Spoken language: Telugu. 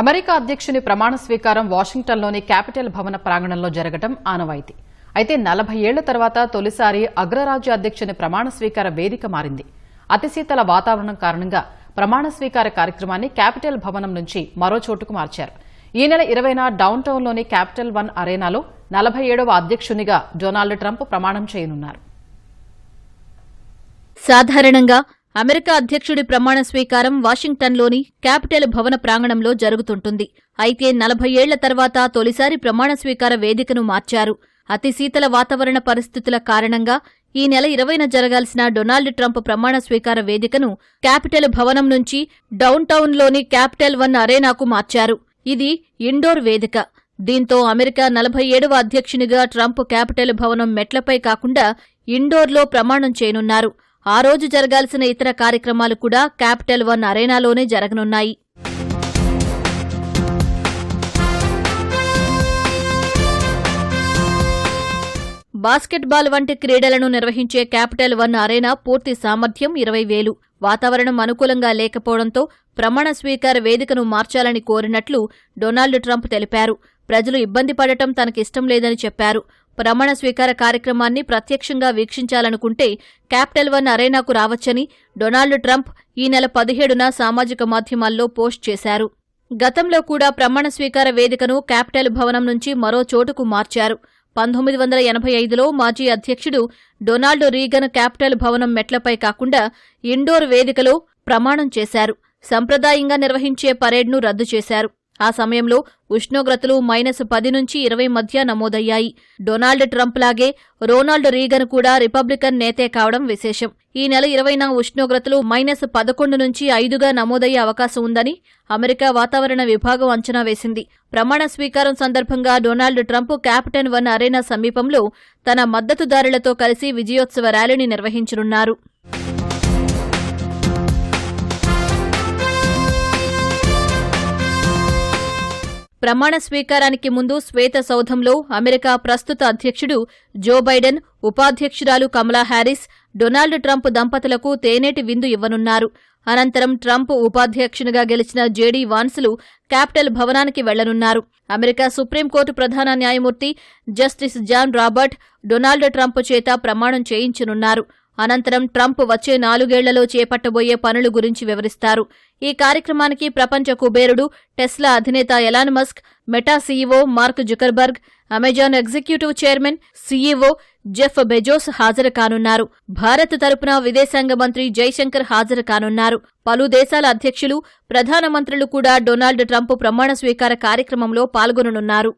అమెరికా అధ్యక్షుని ప్రమాణ స్వీకారం వాషింగ్టన్లోని క్యాపిటల్ భవన ప్రాంగణంలో జరగటం ఆనవాయితీ. అయితే నలభై ఏళ్ళ తర్వాత తొలిసారి అగ్రరాజ్య అధ్యక్షుని ప్రమాణ స్వీకార వేదిక మారింది. అతి శీతల వాతావరణం కారణంగా ప్రమాణ స్వీకార కార్యక్రమాన్ని క్యాపిటల్ భవనం నుంచి మరో చోటుకు మార్చారు. ఈ నెల ఇరవైన డౌన్ టౌన్లోని క్యాపిటల్ వన్ అరేనాలో నలభై ఏడవ అధ్యక్షునిగా డొనాల్డ్ ట్రంప్ ప్రమాణం చేయనున్నారు. సాధారణంగా అమెరికా అధ్యక్షుడి ప్రమాణ స్వీకారం వాషింగ్టన్లోని క్యాపిటల్ భవన ప్రాంగణంలో జరుగుతుంటుంది. అయితే నలభై ఏళ్ళ తర్వాత తొలిసారి ప్రమాణ స్వీకార వేదికను మార్చారు. అతి శీతల వాతావరణ పరిస్థితుల కారణంగా ఈ నెల ఇరవైన జరగాల్సిన డొనాల్డ్ ట్రంప్ ప్రమాణ స్వీకార వేదికను క్యాపిటల్ భవనం నుంచి డౌన్ టౌన్లోని క్యాపిటల్ వన్ అరేనాకు మార్చారు. ఇది ఇండోర్ వేదిక. దీంతో అమెరికా నలభై ఏడవ అధ్యక్షునిగా ట్రంప్ క్యాపిటల్ భవనం మెట్లపై కాకుండా ఇండోర్లో ప్రమాణం చేయనున్నారు. ఆ రోజు జరగాల్సిన ఇతర కార్యక్రమాలు కూడా క్యాపిటల్ వన్ అరేనాలోనే జరగనున్నాయి. బాస్కెట్బాల్ వంటి క్రీడలను నిర్వహించే క్యాపిటల్ వన్ అరేనా పూర్తి సామర్థ్యం ఇరవై వేలు. వాతావరణం అనుకూలంగా లేకపోవడంతో ప్రమాణ స్వీకార వేదికను మార్చాలని కోరినట్లు డొనాల్డ్ ట్రంప్ తెలిపారు. ప్రజలు ఇబ్బంది పడటం తనకిష్టం లేదని చెప్పారు. ప్రమాణ స్వీకార కార్యక్రమాన్ని ప్రత్యక్షంగా వీక్షించాలనుకుంటే క్యాపిటల్ వన్ అరేనాకు రావచ్చని డొనాల్డ్ ట్రంప్ ఈ నెల పదిహేడున సామాజిక మాధ్యమాల్లో పోస్ట్ చేశారు. గతంలో కూడా ప్రమాణ స్వీకార వేదికను క్యాపిటల్ భవనం నుంచి మరో చోటుకు మార్చారు. పంతొమ్మిది వందల ఎనభై ఐదులో మాజీ అధ్యక్షుడు డొనాల్డ్ రీగన్ క్యాపిటల్ భవనం మెట్లపై కాకుండా ఇండోర్ వేదికలో ప్రమాణం చేశారు. సంప్రదాయంగా నిర్వహించే పరేడ్ను రద్దు చేశారు. ఆ సమయంలో ఉష్ణోగ్రతలు మైనస్ పది నుంచి ఇరవై మధ్య నమోదయ్యాయి. డొనాల్డ్ ట్రంప్ లాగే రోనాల్డ్ రీగన్ కూడా రిపబ్లికన్ నేతే కావడం విశేషం. ఈ నెల ఇరవైన ఉష్ణోగ్రతలు మైనస్ పదకొండు నుంచి ఐదుగా నమోదయ్యే అవకాశం ఉందని అమెరికా వాతావరణ విభాగం అంచనా వేసింది. ప్రమాణ స్వీకారం సందర్భంగా Donald Trump capital one arena సమీపంలో తన మద్దతుదారులతో కలిసి విజయోత్సవ ర్యాలీని నిర్వహించనున్నారు. ప్రమాణ స్వీకారానికి ముందు శ్వేత సౌధంలో అమెరికా ప్రస్తుత అధ్యక్షుడు జో బైడెన్ ఉపాధ్యక్షురాలు కమలా హ్యారిస్ డొనాల్డ్ ట్రంప్ దంపతులకు తేనేటి విందు ఇవ్వనున్నారు. అనంతరం ట్రంప్ ఉపాధ్యక్షునిగా గెలిచిన జేడీ వాన్సులు క్యాపిటల్ భవనానికి వెళ్ళనున్నారు. అమెరికా సుప్రీంకోర్టు ప్రధాన న్యాయమూర్తి justice John Robert Donald Trump చేత ప్రమాణం చేయించనున్నారు. అనంతరం ట్రంప్ వచ్చే నాలుగేళ్ళలో చేపట్టబోయే పనుల గురించి వివరిస్తారు. ఈ కార్యక్రమానికి ప్రపంచ కుబేరుడు టెస్లా అధినేత Elon Musk Meta CEO Mark Zuckerberg Amazon executive chairman CEO Jeff Bezos హాజరు కానున్నారు. భారత్ తరపున విదేశాంగ మంత్రి జైశంకర్ హాజరు కానున్నారు. పలు దేశాల అధ్యక్షులు ప్రధానమంత్రులు కూడా డొనాల్డ్ ట్రంప్ ప్రమాణ స్వీకార కార్యక్రమంలో పాల్గొననున్నారు.